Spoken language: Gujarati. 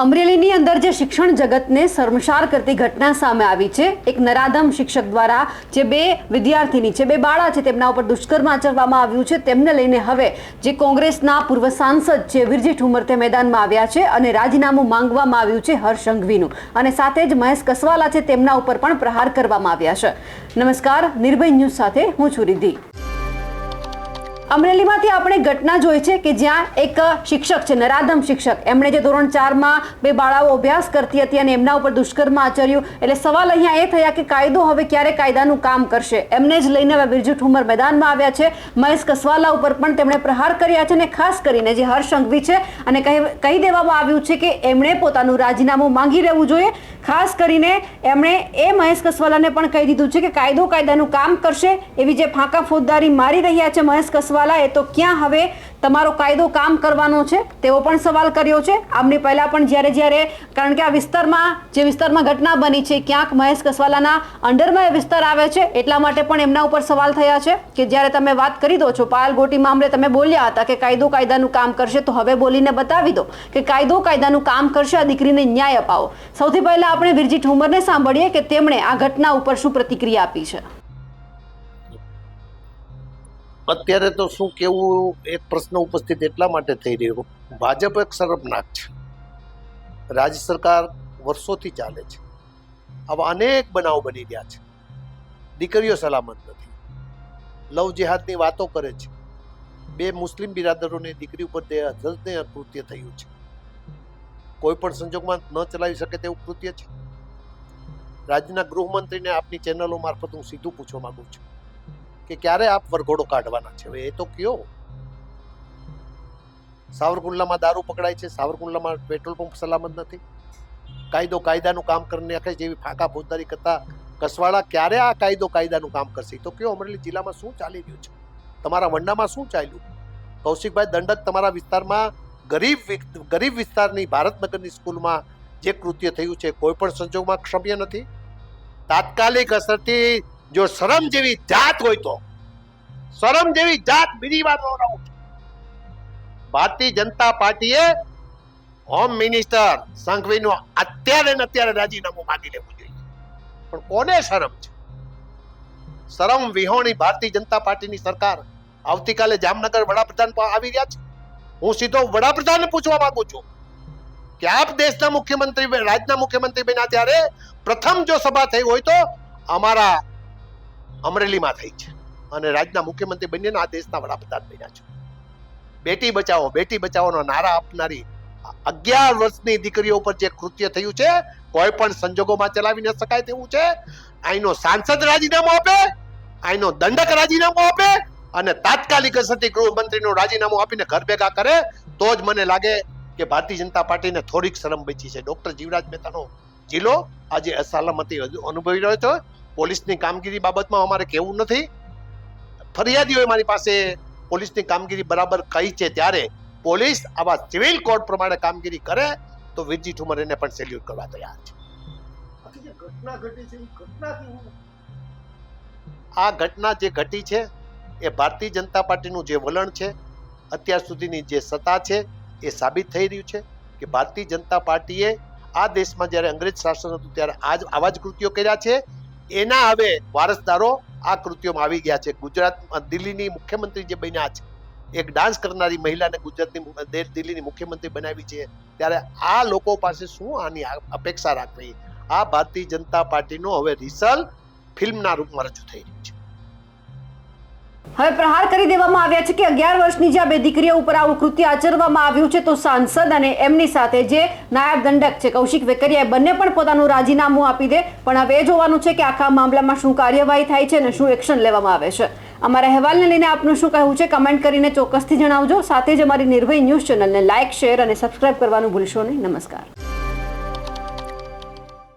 અમરેલીની અંદર જે શિક્ષણ જગતને શર્મસાર કરતી ઘટના સામે આવી છે, એક નરાધમ શિક્ષક દ્વારા જે બે વિદ્યાર્થીની છે, બે બાળા છે, તેમના ઉપર દુષ્કર્મ આચરવામાં આવ્યું છે. તેમને લઈને હવે જે કોંગ્રેસના પૂર્વ સાંસદ છે વિરજી ઠુમર તે મેદાનમાં આવ્યા છે અને રાજીનામું માંગવામાં આવ્યું છે હર્ષ સંઘવીનું અને સાથે જ મહેશ કસવાલા છે, તેમના ઉપર પણ પ્રહાર કરવામાં આવ્યા છે. નમસ્કાર, નિર્ભય ન્યૂઝ સાથે હું છું રિદ્ધિ. અમરેલીમાંથી આપણે ઘટના જોઈ છે કે જ્યાં એક શિક્ષક છે, નરાધમ શિક્ષક. એમણે જે ધોરણ ચારમાં બે બાળાઓ અભ્યાસ કરતી હતી અને એમના ઉપર દુષ્કર્મ આચર્યું. એટલે સવાલ અહીંયા એ થયા કે કાયદો હવે ક્યારે કાયદાનું કામ કરશે? એમને જ લઈને હવે બિરજુ ઠુમર મેદાનમાં આવ્યા છે. મહેશ કસવાલા ઉપર પણ તેમણે પ્રહાર કર્યા છે અને ખાસ કરીને જે હર્ષ સંઘવી છે અને કહી દેવામાં આવ્યું છે કે એમણે પોતાનું રાજીનામું માંગી રહેવું જોઈએ. ખાસ કરીને એમણે એ મહેશ કસવાલાને પણ કહી દીધું છે કે કાયદો કાયદાનું કામ કરશે એવી જે ફાંકા ફોજદારી મારી રહ્યા છે મહેશ કસવાલા એ તો ક્યાં હવે તમારો કાયદો કામ કરવાનો છે? તેવો પણ સવાલ કર્યો છે. આમની પહેલા પણ જ્યારે જ્યારે, કારણ કે આ વિસ્તારમાં, જે વિસ્તારમાં ઘટના બની છે, ક્યાંક મહેશ કસવાલાના અંડરમાં એ વિસ્તાર આવે છે, એટલા માટે પણ એમના ઉપર સવાલ થયા છે કે જ્યારે તમે વાત કરી દો છો, પાયલ ગોટી મામલે તમે બોલ્યા હતા કે કાયદો કાયદાનું કામ કરશે, તો હવે બોલીને બતાવી દો કે કાયદો કાયદાનું કામ કરશે, આ દીકરીને ન્યાય અપાવો. સૌથી પહેલા આપણે વિરજી ઠુમરને સાંભળીએ કે તેમણે આ ઘટના ઉપર શું પ્રતિક્રિયા આપી છે. અત્યારે તો શું કેવું એક પ્રશ્ન ઉપસ્થિત એટલા માટે થઈ રહ્યો ભાજપ એક શરમનાક છે. રાજ્ય સરકાર વર્ષોથી ચાલે છે. આવા અનેક બનાવ બની રહ્યા છે. દીકરીઓ સલામત નથી. લવ જેહાદની વાતો કરે છે. બે મુસ્લિમ બિરાદરોની દીકરી ઉપર તે હજને કૃત્ય થયું છે. કોઈ પણ સંજોગમાં ન ચલાવી શકે તેવું કૃત્ય છે. રાજ્યના ગૃહમંત્રીને આપની ચેનલો મારફત હું સીધું પૂછવા માંગુ છું. કે ક્યારે આપ વરઘોડો કાઢવાના છે? એ તો કયો. સાવરકુંડલામાં દારૂ પકડાય છે, સાવરકુંડલામાં પેટ્રોલ પંપ સલામત નથી. કાયદો કાયદાનું કામ કરીને આખે જેવી ફાંકા ફોજદારી કરતા કસવાળા ક્યારે આ કાયદો કાયદાનું કામ કરશે? તો કયો, અમરેલી જિલ્લામાં શું ચાલી રહ્યું છે? તમારા વંડામાં શું ચાલ્યું? કૌશિકભાઈ દંડક તમારા વિસ્તારમાં ગરીબ ગરીબ વિસ્તારની ભારતનગરની સ્કૂલમાં જે કૃત્ય થયું છે, કોઈ પણ સંજોગમાં ક્ષમ્ય નથી. તાત્કાલિક અસરથી જો શરમ જેવી જાત હોય તો, શરમ જેવી જાત બીજી વાર દોહરાવું ભારતીય જનતા પાર્ટીએ હોમ મિનિસ્ટર સંઘવીનું અત્યારે ને અત્યારે રાજીનામું માગી લેવું જોઈએ. પણ કોને શરમ છે? શરમ વિહોણી ભારતીય જનતા પાર્ટીની સરકાર આવતીકાલે જામનગર વડાપ્રધાન આવી રહ્યા છે? હું સીધો વડાપ્રધાનને પૂછવા માંગુ છું કે આપ દેશના મુખ્યમંત્રી રાજ્યના મુખ્યમંત્રી બન્યા ત્યારે પ્રથમ જો સભા થઈ હોય તો અમારા અમરેલીમાં થઈ છે. અને રાજ્યના મુખ્યમંત્રી બનીને આ દેશના વડાપ્રધાન બન્યા છે. બેટી બચાવો, બેટી બચાવોનો નારા આપનારી અગિયાર વર્ષની દીકરીઓ ઉપર જે કૃત્ય થયું છે, કોઈ પણ સંજોગોમાં ચલાવી ન શકાય તેવું છે. અહીંનો સાંસદ રાજીનામું આપે અહીંનો દંડક રાજીનામું આપે અને તાત્કાલિક અસરથી ગૃહમંત્રીનું રાજીનામું આપીને ઘર ભેગા કરે, તો જ મને લાગે કે ભારતીય જનતા પાર્ટીને થોડીક શરમ બચી છે. ડોક્ટર જીવરાજ મહેતાનો જિલ્લો આજે અસલામતી અનુભવી રહ્યો છે. પોલીસની કામગીરી બાબતમાં અમારે કહેવું નથી. ફરિયાદીઓએ મારી પાસે પોલીસની કામગીરી બરાબર કહી છે ત્યારે પોલીસ આવા સિવિલ કોડ પ્રમાણે કામગીરી કરે તો વીરજી ઠુમર એને પણ સેલ્યુટ કરવા તૈયાર છે. આ ઘટના જે ઘટી છે એ ભારતીય જનતા પાર્ટીનું જે વલણ છે અત્યાર સુધીની જે સત્તા છે એ સાબિત થઈ રહ્યું છે કે ભારતીય જનતા પાર્ટીએ આ દેશમાં જ્યારે અંગ્રેજ શાસન હતું ત્યારે આજ આવા જ કૃત્યો કર્યા છે એના હવે વારસદારો આ કૃત્યોમાં આવી ગયા છે. ગુજરાત દિલ્હીની મુખ્યમંત્રી જે બન્યા છે, એક ડાન્સ કરનારી મહિલાને ગુજરાતની દિલ્હીની મુખ્યમંત્રી બનાવી છે. ત્યારે આ લોકો પાસે શું આની અપેક્ષા રાખવી? આ ભારતીય જનતા પાર્ટીનો હવે રિસલ ફિલ્મના રૂપમાં રજૂ થઈ રહ્યું છે. હવે પ્રહાર કરી દેવામાં આવ્યા છે કે અગિયાર વર્ષની જે બે દીકરીઓ ઉપર આવું કૃત્ય આચરવામાં આવ્યું છે, તો સાંસદ અને એમની સાથે જે નાયબ દંડક છે, કૌશિક વેકરિયાએ બંને પણ પોતાનું રાજીનામું આપી દે. પણ હવે એ જોવાનું છે કે આખા મામલામાં શું કાર્યવાહી થાય છે અને શું એક્શન લેવામાં આવે છે. અમારા અહેવાલને લઈને આપનું શું કહેવું છે, કમેન્ટ કરીને ચોક્કસથી જણાવજો. સાથે જ અમારી નિર્ભય ન્યૂઝ ચેનલને લાઇક, શેર અને સબસ્ક્રાઇબ કરવાનું ભૂલશો નહીં. નમસ્કાર.